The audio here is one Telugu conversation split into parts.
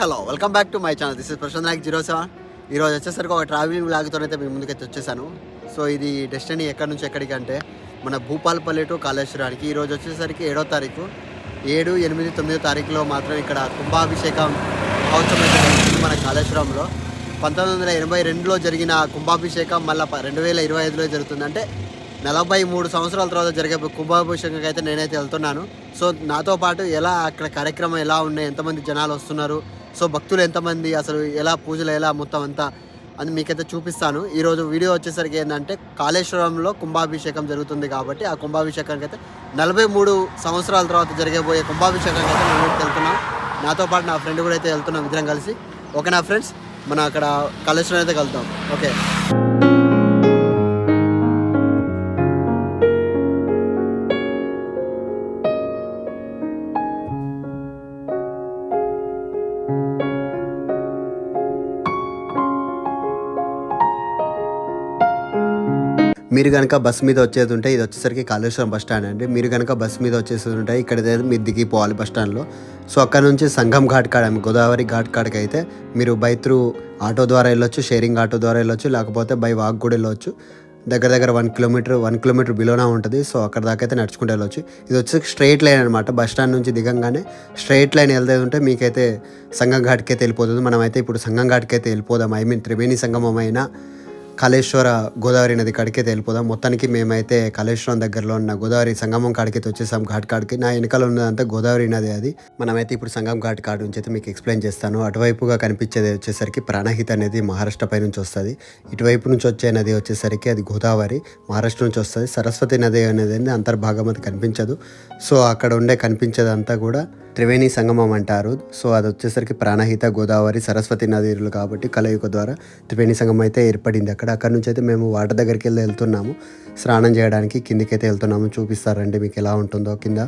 Hello welcome back to my channel. This is Prashant Nayak zero seven ఈరోజు వచ్చేసరికి ఒక ట్రావెలింగ్ బ్లాగ్తో అయితే మీ ముందుకైతే వచ్చేసాను. సో ఇది డెస్టినీ ఎక్కడి నుంచి ఎక్కడికి అంటే మన భూపాలపల్లి టు కాళేశ్వరానికి. ఈరోజు వచ్చేసరికి ఏడో తారీఖు. ఏడు ఎనిమిది తొమ్మిదో తారీఖులో మాత్రం ఇక్కడ కుంభాభిషేకం మహోత్సవం అయితే మన కాళేశ్వరంలో. పంతొమ్మిది వందల ఎనభై రెండులో జరిగిన కుంభాభిషేకం మళ్ళీ రెండు వేల ఇరవై ఐదులో జరుగుతుంది. అంటే నలభై మూడు సంవత్సరాల తర్వాత జరిగే కుంభాభిషేకంకి అయితే నేనైతే వెళ్తున్నాను. సో నాతో పాటు ఎలా అక్కడ కార్యక్రమం ఎలా ఉన్నాయి? ఎంతమంది జనాలు వస్తున్నారు? సో భక్తులు ఎంతమంది అసలు ఎలా పూజలు ఎలా మొత్తం అంతా అని మీకైతే చూపిస్తాను. ఈరోజు వీడియో వచ్చేసరికి ఏంటంటే కాళేశ్వరంలో కుంభాభిషేకం జరుగుతుంది కాబట్టి ఆ కుంభాభిషేకానికి అయితే నలభై మూడు సంవత్సరాల తర్వాత జరిగబోయే కుంభాభిషేకానికి అయితే నేను వెళ్తున్నాం. నాతో పాటు నా ఫ్రెండ్ కూడా అయితే వెళ్తున్నాం ఇద్దరం కలిసి. ఓకే నా ఫ్రెండ్స్? మనం అక్కడ కాళేశ్వరం అయితే కలుద్దాం. ఓకే. మీరు కనుక బస్ మీద వచ్చేది ఉంటే ఇది వచ్చేసరికి కాళేశ్వరం బస్ స్టాండ్ అండి. మీరు కనుక బస్ మీద వచ్చేసి ఉంటే ఇక్కడ మీరు దిగిపోవాలి బస్ స్టాండ్లో. సో అక్కడ నుంచి సంఘం ఘాట్ కాడ గోదావరి ఘాట్ కాడకి అయితే మీరు బై త్రూ ఆటో ద్వారా వెళ్ళొచ్చు షేరింగ్ ఆటో ద్వారా వెళ్ళొచ్చు లేకపోతే బై వాక్ కూడా వెళ్ళొచ్చు. దగ్గర దగ్గర వన్ కిలోమీటర్ వన్ కిలోమీటర్ బిలోనా ఉంటుంది. సో అక్కడ దాకా అయితే నడుచుకుంటూ వెళ్ళొచ్చు. ఇది వచ్చి స్ట్రైట్ లైన్ అనమాట బస్ స్టాండ్ నుంచి దిగంగానే స్ట్రైట్ లైన్ వెళ్తే ఉంటే మీకైతే సంఘం ఘాట్కి అయితే వెళ్ళిపోతుంది. మనమైతే ఇప్పుడు సంఘం ఘాట్కి అయితే వెళ్ళిపోదాం. ఐ మీన్ త్రివేణి సంగమం అయినా కాళేశ్వర గోదావరి నది కాడికైతే వెళ్ళిపోదాం. మొత్తానికి మేమైతే కాళేశ్వరం దగ్గరలో ఉన్న గోదావరి సంగమం కాడికైతే వచ్చేసాం. ఘాట్ కాడికి. నా వెనకాల ఉన్నదంతా గోదావరి నది అది. మనమైతే ఇప్పుడు సంగం ఘాట్ కాడి నుంచి అయితే మీకు ఎక్స్ప్లెయిన్ చేస్తాను. అటువైపుగా కనిపించేది వచ్చేసరికి ప్రాణహిత అనేది మహారాష్ట్ర పై నుంచి వస్తుంది. ఇటువైపు నుంచి వచ్చే నది వచ్చేసరికి అది గోదావరి మహారాష్ట్ర నుంచి వస్తుంది. సరస్వతి నది అనేది అంతర్భాగం అది కనిపించదు. సో అక్కడ ఉండే కనిపించేదంతా కూడా త్రివేణి సంగమం అంటారు. సో అది వచ్చేసరికి ప్రాణహిత గోదావరి సరస్వతి నదీలు కాబట్టి కలయిక ద్వారా త్రివేణి సంగమం అయితే ఏర్పడింది అక్కడ. అక్కడ నుంచి అయితే మేము వాటర్ దగ్గరికి వెళ్ళి వెళ్తున్నాము. స్నానం చేయడానికి కిందికైతే వెళ్తున్నాము. చూపిస్తారండి మీకు ఎలా ఉంటుందో కింద.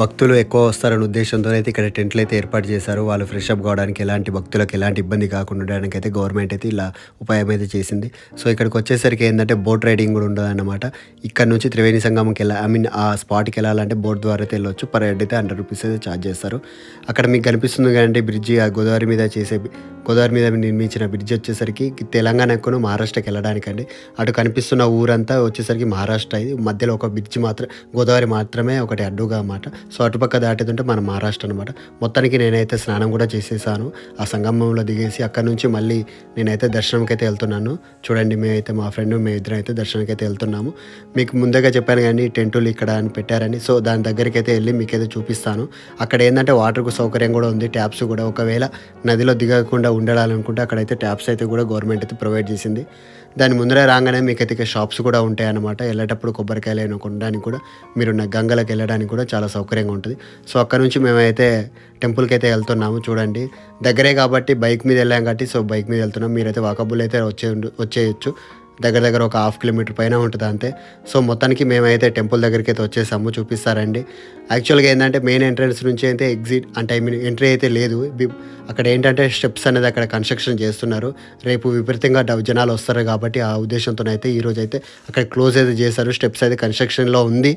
భక్తులు ఎక్కువ వస్తారనే ఉద్దేశంతో అయితే ఇక్కడ టెంట్లు అయితే ఏర్పాటు చేశారు. వాళ్ళు ఫ్రెష్ అప్ కావడానికి ఎలాంటి భక్తులకు ఎలాంటి ఇబ్బంది కాకుండా ఉండడానికి అయితే గవర్నమెంట్ అయితే ఇలా ఉపాయం అయితే చేసింది. సో ఇక్కడికి వచ్చేసరికి ఏంటంటే బోట్ రైడింగ్ కూడా ఉండదన్నమాట. ఇక్కడ నుంచి త్రివేణి సంగమంకి వెళ్ళా ఐ మీన్ ఆ స్పాట్కి వెళ్ళాలంటే బోట్ ద్వారా అయితే వెళ్ళొచ్చు. పర్ హెడ్ అయితే హండ్రెడ్ రూపీస్ అయితే ఛార్జ్ చేస్తారు. అక్కడ మీకు కనిపిస్తుంది కదండి బ్రిడ్జి ఆ గోదావరి మీద చేసే గోదావరి మీద నిర్మించిన బ్రిడ్జ్ వచ్చేసరికి తెలంగాణకును మహారాష్ట్రకి వెళ్ళడానికండి. అటు కనిపిస్తున్న ఊరంతా వచ్చేసరికి మహారాష్ట్ర ఇది. మధ్యలో ఒక బ్రిడ్జ్ మాత్రం గోదావరి మాత్రమే ఒకటి అడ్డుగా అన్నమాట. సో అటుపక్క దాటేదంటే మన మహారాష్ట్ర అనమాట మొత్తానికి నేనైతే స్నానం కూడా చేసేసాను. ఆ సంగమంలో దిగేసి అక్కడ నుంచి మళ్ళీ నేనైతే దర్శనంకి అయితే వెళ్తున్నాను. చూడండి మేమైతే మా ఫ్రెండ్ మేమిద్దరం అయితే దర్శనానికి అయితే వెళ్తున్నాము. మీకు ముందుగా చెప్పాను కానీ టెంటులు ఇక్కడ అని పెట్టారని. సో దాని దగ్గరికి అయితే వెళ్ళి మీకైతే చూపిస్తాను. అక్కడ ఏంటంటే వాటర్కు సౌకర్యం కూడా ఉంది ట్యాప్స్ కూడా. ఒకవేళ నదిలో దిగకుండా ఉండాలనుకుంటే అక్కడైతే ట్యాప్స్ అయితే కూడా గవర్నమెంట్ అయితే ప్రొవైడ్ చేసింది. దాని ముందరే రాగానే మీకు అయితే షాప్స్ కూడా ఉంటాయి అన్నమాట వెళ్ళేటప్పుడు కొబ్బరికాయలు అయినా కొనడానికి కూడా మీరు ఉన్న గంగలకు వెళ్ళడానికి కూడా చాలా సౌకర్యంగా ఉంటుంది. సో అక్కడ నుంచి మేమైతే టెంపుల్కి అయితే వెళ్తున్నాము చూడండి. దగ్గరే కాబట్టి బైక్ మీద వెళ్ళాం కాబట్టి సో బైక్ మీద వెళ్తున్నాం. మీరైతే వాకబుల్ అయితే వచ్చే వచ్చేయచ్చు. దగ్గర దగ్గర ఒక హాఫ్ కిలోమీటర్ పైన ఉంటుంది అంతే. సో మొత్తానికి మేమైతే టెంపుల్ దగ్గరికి అయితే వచ్చేసాము చూపిస్తారండి. యాక్చువల్గా ఏంటంటే మెయిన్ ఎంట్రన్స్ నుంచి అయితే ఎగ్జిట్ అంటే ఐ మీన్ ఎంట్రీ అయితే లేదు. అక్కడ ఏంటంటే స్టెప్స్ అనేది అక్కడ కన్స్ట్రక్షన్ చేస్తున్నారు. రేపు విపరీతంగా జనాలు వస్తారు కాబట్టి ఆ ఉద్దేశంతో అయితే ఈరోజు అయితే అక్కడ క్లోజ్ అయితే చేశారు. స్టెప్స్ అయితే కన్స్ట్రక్షన్లో ఉంది.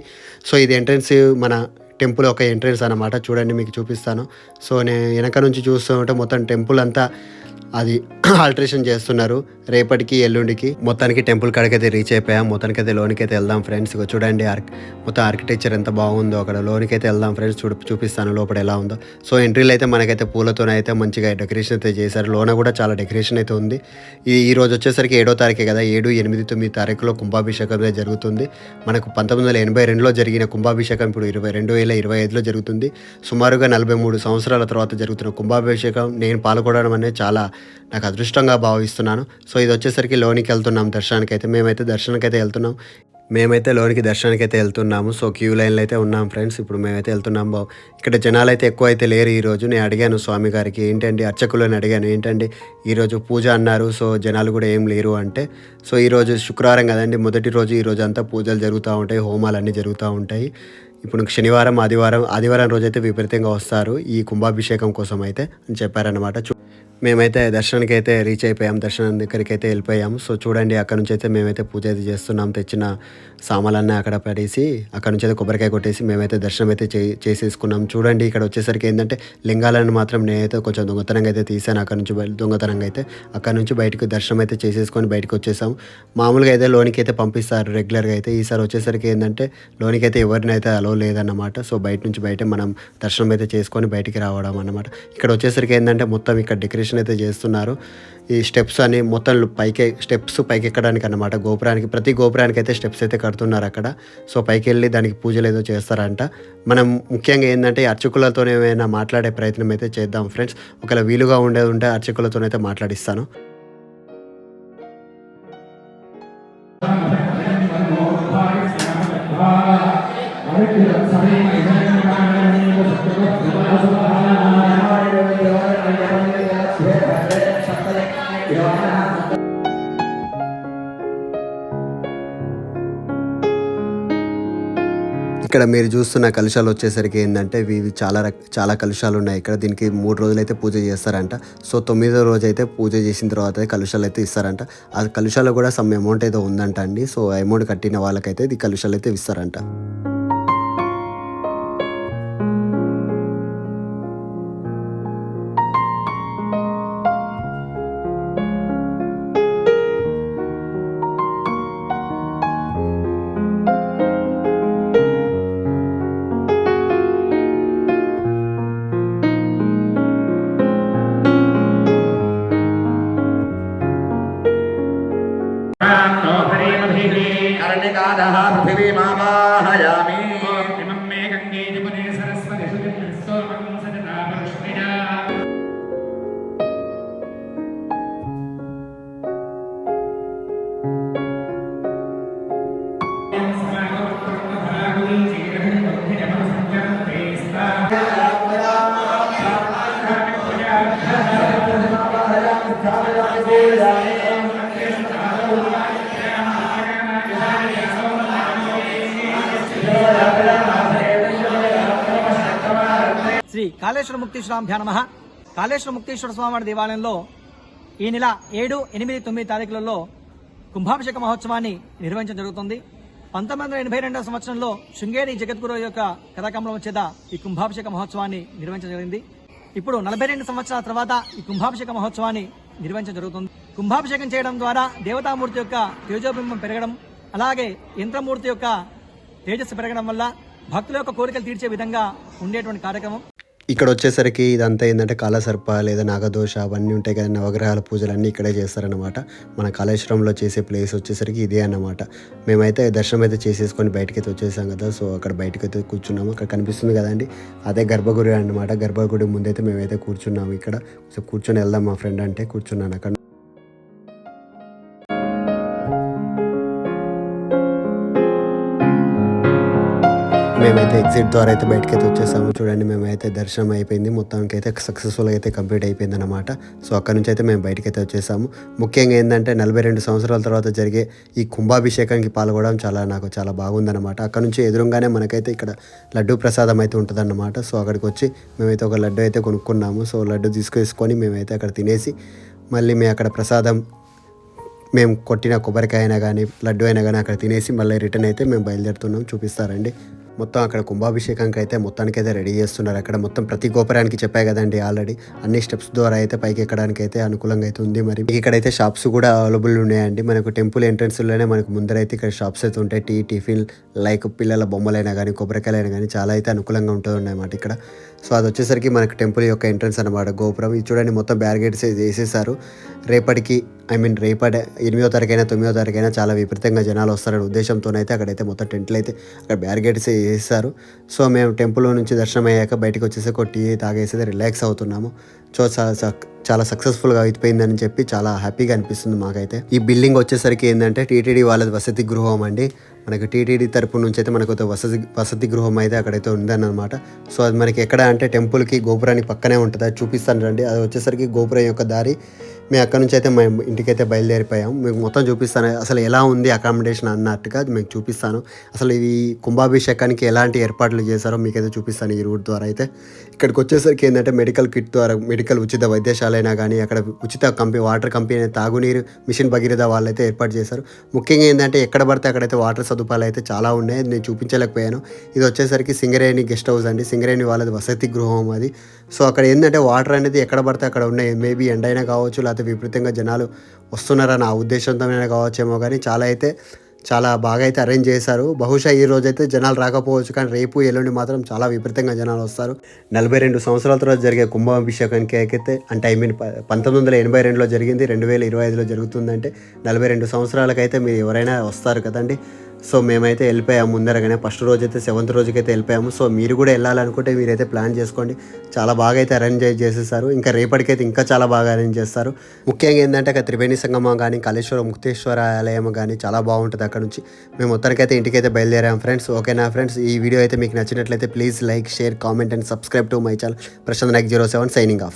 సో ఇది ఎంట్రన్స్ మన టెంపుల్ ఒక ఎంట్రన్స్ అనమాట చూడండి మీకు చూపిస్తాను. సో నేను వెనక నుంచి చూస్తూ ఉంటే మొత్తం టెంపుల్ అంతా అది ఆల్టరేషన్ చేస్తున్నారు. రేపటికి ఎల్లుండికి మొత్తానికి టెంపుల్ కాడికైతే రీచ్ అయిపోయాం. మొత్తానికి అయితే లోనికి అయితే వెళ్దాం ఫ్రెండ్స్. చూడండి ఆర్క్ మొత్తం ఆర్కిటెక్చర్ ఎంత బాగుందో అక్కడ. లోనికి అయితే వెళ్దాం ఫ్రెండ్స్. చూ చూపిస్తాను లోపల ఎలా ఉందో. సో ఎంట్రీలో అయితే మనకైతే పూలతోనే అయితే మంచిగా డెకరేషన్ అయితే చేశారు. లోన కూడా చాలా డెకరేషన్ అయితే ఉంది. ఈ ఈ రోజు వచ్చేసరికి ఏడో తారీఖే కదా. ఏడు ఎనిమిది తొమ్మిది తారీఖులో కుంభాభిషేకం అయితే జరుగుతుంది. మనకు పంతొమ్మిది వందల ఎనభై రెండులో జరిగిన కుంభాభిషేకం ఇప్పుడు ఇరవై రెండు వేల ఇరవై ఐదులో జరుగుతుంది. సుమారుగా నలభై మూడు సంవత్సరాల తర్వాత జరుగుతున్న కుంభాభిషేకం. నేను పాల్గొనడం అనేది చాలా నాకు అదృష్టంగా భావిస్తున్నాను. సో ఇది వచ్చేసరికి లోనికి వెళ్తున్నాం దర్శనానికి అయితే మేమైతే దర్శనానికి అయితే వెళ్తున్నాం. మేమైతే లోనికి దర్శనానికి అయితే వెళ్తున్నాము. సో క్యూ లైన్లో అయితే ఉన్నాం ఫ్రెండ్స్. ఇప్పుడు మేమైతే వెళ్తున్నాం బాబు. ఇక్కడ జనాలు అయితే ఎక్కువ అయితే లేరు ఈరోజు నేను అడిగాను స్వామి గారికి ఏంటండి అర్చకులని అడిగాను ఏంటండి ఈరోజు పూజ అన్నారు. సో జనాలు కూడా ఏం లేరు అంటే. సో ఈరోజు శుక్రవారం కదండి. మొదటి రోజు ఈ రోజు అంతా పూజలు జరుగుతూ ఉంటాయి. హోమాలు అన్నీ జరుగుతూ ఉంటాయి. ఇప్పుడు శనివారం ఆదివారం ఆదివారం రోజు అయితే విపరీతంగా వస్తారు. ఈ కుంభాభిషేకం కోసం అయితే అని చెప్పారనమాట చూ మేమైతే దర్శనానికి అయితే రీచ్ అయిపోయాం. దర్శనం దగ్గరికి అయితే వెళ్ళిపోయాం సో చూడండి అక్కడ నుంచి అయితే మేమైతే పూజ అయితే చేస్తున్నాం. తెచ్చిన సామాన్లన్నీ అక్కడ పడేసి అక్కడ నుంచి అయితే కొబ్బరికాయ కొట్టేసి మేమైతే దర్శనం అయితే చే చేసేసుకున్నాం. చూడండి ఇక్కడ వచ్చేసరికి ఏంటంటే లింగాలను మాత్రం నేనైతే కొంచెం దొంగతనంగా అయితే తీసాను అక్కడ నుంచి దొంగతనంగా అయితే. అక్కడ నుంచి బయటకు దర్శనం అయితే చేసేసుకొని బయటకు వచ్చేసాం మామూలుగా అయితే లోనికి అయితే పంపిస్తారు రెగ్యులర్గా అయితే. ఈసారి వచ్చేసరికి ఏంటంటే లోనికి అయితే ఎవరిని అయితే అలో లేదన్నమాట. సో బయట నుంచి బయట మనం దర్శనం అయితే చేసుకొని బయటికి రావడం అన్నమాట. ఇక్కడ వచ్చేసరికి ఏంటంటే మొత్తం ఇక్కడ డెకరేషన్ అయితే చేస్తున్నారు. ఈ స్టెప్స్ అని మొత్తం పైకి స్టెప్స్ పైకి ఎక్కడానికి అన్నమాట. గోపురానికి ప్రతి గోపురానికి అయితే స్టెప్స్ అయితే కడుతున్నారు అక్కడ. సో పైకి వెళ్ళి దానికి పూజలు ఏదో చేస్తారంట. మనం ముఖ్యంగా ఏంటంటే అర్చకులతోనే అర్చకులతో ఏమైనా మాట్లాడే ప్రయత్నం అయితే చేద్దాం ఫ్రెండ్స్ ఒకవేళ వీలుగా ఉండేది ఉంటే అర్చకులతోనైతే మాట్లాడిస్తాను. ఇక్కడ మీరు చూస్తున్న కలుషాలు వచ్చేసరికి ఏంటంటే ఇవి చాలా రక చాలా కలుషాలు ఉన్నాయి. ఇక్కడ దీనికి మూడు రోజులు అయితే పూజ చేస్తారంట. సో తొమ్మిదో రోజు అయితే పూజ చేసిన తర్వాత కలుషాలు అయితే ఇస్తారంట. ఆ కలుషాలు కూడా సమ్ అమౌంట్ అయితే ఉందంట అండి. సో అమౌంట్ కట్టిన వాళ్ళకైతే ఇది కలుషాలు అయితే ఇస్తారంట. पृथिवीमावाहयामि इमं मे गङ्गे जमुने सरस्वति सुजनस्तोमं सजता परश्रिया శ్రీ కాళేశ్వర ముక్తీశ్వరాభ్యా నమ. కాళేశ్వర ముక్తీశ్వర స్వామివారి దేవాలయంలో ఈ నెల ఏడు ఎనిమిది తొమ్మిది తారీఖులలో కుంభాభిషేక మహోత్సవాన్ని నిర్వహించడం జరుగుతుంది. పంతొమ్మిది వందల ఎనభై రెండవ సంవత్సరంలో శృంగేరి జగద్గురు యొక్క కథాకంలో చేత ఈ కుంభాభిషేక మహోత్సవాన్ని నిర్వహించడం జరిగింది. ఇప్పుడు నలభై రెండు సంవత్సరాల తర్వాత ఈ కుంభాభిషేక మహోత్సవాన్ని నిర్వహించడం జరుగుతుంది. కుంభాభిషేకం చేయడం ద్వారా దేవతామూర్తి యొక్క తేజోబింబం పెరగడం అలాగే యంత్రమూర్తి యొక్క తేజస్సు పెరగడం వల్ల భక్తుల యొక్క కోరికలు తీర్చే విధంగా ఉండేటువంటి కార్యక్రమం. ఇక్కడ వచ్చేసరికి ఇదంతా ఏంటంటే కాలసర్ప లేదా నాగదోష అవన్నీ ఉంటాయి కదా నవగ్రహాల పూజలు అన్నీ ఇక్కడే చేస్తారనమాట మన కాళేశ్వరంలో చేసే ప్లేస్ వచ్చేసరికి ఇదే అన్నమాట. మేమైతే దర్శనం అయితే చేసేసుకొని బయటకి అయితే వచ్చేసాం కదా సో అక్కడ బయటకి అయితే కూర్చున్నాము. అక్కడ కనిపిస్తుంది కదండి అదే గర్భగుడి అన్నమాట. గర్భగుడి ముందైతే మేమైతే కూర్చున్నాము ఇక్కడ. సో కూర్చొని వెళ్దాం మా ఫ్రెండ్ అంటే కూర్చున్నాను అక్కడ. మేమైతే ఎగ్జిట్ ద్వారా అయితే బయటకి అయితే వచ్చేసాము. చూడండి మేమైతే దర్శనం అయిపోయింది. మొత్తానికి అయితే సక్సెస్ఫుల్ అయితే కంప్లీట్ అయిపోయింది అనమాట సో అక్కడ నుంచి అయితే మేము బయటకి అయితే వచ్చేసాము. ముఖ్యంగా ఏంటంటే నలభై రెండు సంవత్సరాల తర్వాత జరిగే ఈ కుంభాభిషేకానికి పాల్గొనడం చాలా నాకు చాలా బాగుందన్నమాట. అక్కడ నుంచి ఎదురుగానే మనకైతే ఇక్కడ లడ్డు ప్రసాదం అయితే ఉంటుందన్నమాట. సో అక్కడికి వచ్చి మేమైతే ఒక లడ్డు అయితే కొనుక్కున్నాము. సో లడ్డు తీసుకొని మేమైతే అక్కడ తినేసి మళ్ళీ మేము అక్కడ ప్రసాదం మేము కొట్టిన కొబ్బరికాయ అయినా కానీ లడ్డు అయినా కానీ అక్కడ తినేసి మళ్ళీ రిటర్న్ అయితే మేము బయలుదేరుతున్నాం. చూపిస్తారండి మొత్తం అక్కడ కుంభాభిషేకానికి అయితే మొత్తానికి అయితే రెడీ చేస్తున్నారు. అక్కడ మొత్తం ప్రతి గోపురానికి చెప్పాయి కదండి ఆల్రెడీ. అన్ని స్టెప్స్ ద్వారా అయితే పైకి ఎక్కడానికి అయితే అనుకూలంగా అయితే ఉంది మరి. ఇక్కడైతే షాప్స్ కూడా అవైలబుల్ ఉన్నాయండి. మనకు టెంపుల్ ఎంట్రన్స్లోనే మనకు ముందరైతే ఇక్కడ షాప్స్ అయితే ఉంటాయి. టీ టిఫిన్ లైక్ పిల్లల బొమ్మలైనా కానీ కొబ్బరికాయలైనా కానీ చాలా అయితే అనుకూలంగా ఉంటుంది అన్నమాట ఇక్కడ. సో అది వచ్చేసరికి మనకు టెంపుల్ యొక్క ఎంట్రన్స్ అనమాట గోపురం. ఇది చూడండి మొత్తం బ్యారిగేట్స్ వేసేసారు రేపటికి ఐ మీన్ రేపటి ఎనిమిదో తారీఖైనా తొమ్మిదో తారీఖైనా చాలా విపరీతంగా జనాలు వస్తారనే ఉద్దేశంతోనైతే అక్కడైతే మొత్తం టెంట్లు అయితే అక్కడ బ్యారిగేట్స్ వేసేసారు సో మేము టెంపుల్ నుంచి దర్శనం అయ్యాక బయటకు వచ్చేసి ఒక టీ తాగేసి రిలాక్స్ అవుతున్నాము. సో చాలా సక్- చాలా సక్సెస్ఫుల్గా అయిపోయిందని చెప్పి చాలా హ్యాపీగా అనిపిస్తుంది మాకైతే. ఈ బిల్డింగ్ వచ్చేసరికి ఏంటంటే టీటీడీ వాళ్ళది వసతి గృహం అండి. మనకి టీటీడీ తరపు నుంచి అయితే మనకు ఒక వసతి వసతి గృహం అయితే అక్కడైతే ఉందన్నమాట. సో అది మనకి ఎక్కడ అంటే టెంపుల్కి గోపురానికి పక్కనే ఉంటుంది. అది చూపిస్తాను రండి. అది వచ్చేసరికి గోపురం యొక్క దారి. మేము అక్కడ నుంచి అయితే మేము ఇంటికైతే బయలుదేరిపోయాం. మీకు మొత్తం చూపిస్తాను. అసలు ఎలా ఉంది అకామిడేషన్ అన్నట్టుగా అది మీకు చూపిస్తాను. అసలు ఇది కుంభాభిషేకానికి ఎలాంటి ఏర్పాట్లు చేశారో మీకైతే చూపిస్తాను ఈ రూట్ ద్వారా అయితే. ఇక్కడికి వచ్చేసరికి ఏంటంటే మెడికల్ కిట్ ద్వారా మెడికల్ ఉచిత వైద్యశాలైనా కానీ అక్కడ ఉచిత కంపెనీ వాటర్ కంపెనీ తాగునీరు మిషన్ భగీరథ వాళ్ళైతే ఏర్పాటు చేశారు. ముఖ్యంగా ఏంటంటే ఎక్కడ పడితే అక్కడైతే వాటర్ సదుపాయాలు అయితే చాలా ఉన్నాయి. నేను చూపించలేకపోయాను. ఇది వచ్చేసరికి సింగరేణి గెస్ట్ హౌస్ అండి. సింగరేణి వాళ్ళది వసతి గృహం అది. సో అక్కడ ఏంటంటే వాటర్ అనేది ఎక్కడ పడితే అక్కడ ఉన్నాయి. మేబీ ఎండైనా కావచ్చు లేకపోతే విపరీతంగా జనాలు వస్తున్నారని ఆ ఉద్దేశంతోనే కావచ్చేమో కానీ చాలా అయితే చాలా బాగా అయితే అరేంజ్ చేశారు. బహుశా ఈ రోజు అయితే జనాలు రాకపోవచ్చు కానీ రేపు ఎల్లుండి మాత్రం చాలా విపరీతంగా జనాలు వస్తారు. నలభై రెండు సంవత్సరాల తర్వాత జరిగే కుంభాభిషేకానికి అయితే అంటే ఐ మీన్ పంతొమ్మిది వందల ఎనభై రెండులో జరిగింది రెండు వేల ఇరవై ఐదులో జరుగుతుందంటే నలభై రెండు సంవత్సరాలకైతే మీరు ఎవరైనా వస్తారు కదండి. సో మేమైతే వెళ్ళిపోయాము ముందరగానే. ఫస్ట్ రోజు అయితే సెవెంత్ రోజుకైతే వెళ్ళిపోయాము. సో మీరు కూడా వెళ్ళాలనుకుంటే మీరైతే ప్లాన్ చేసుకోండి. చాలా బాగా అయితే అరేంజ్ చేసేసారు. ఇంకా రేపటికైతే ఇంకా చాలా బాగా అరేంజ్ చేస్తారు. ముఖ్యంగా ఏంటంటే అక్కడ త్రివేణి సంగమం కానీ కాళేశ్వరం ముక్తేశ్వర ఆలయం కానీ చాలా బాగుంటుంది అక్కడ నుంచి. మేము మొత్తానికైతే ఇంటికైతే బయలుదేరాం ఫ్రెండ్స్ ఓకేనా ఫ్రెండ్స్ ఈ వీడియో అయితే మీకు నచ్చినట్లయితే please like share comment and subscribe to my channel Prashant Naik zero seven signing off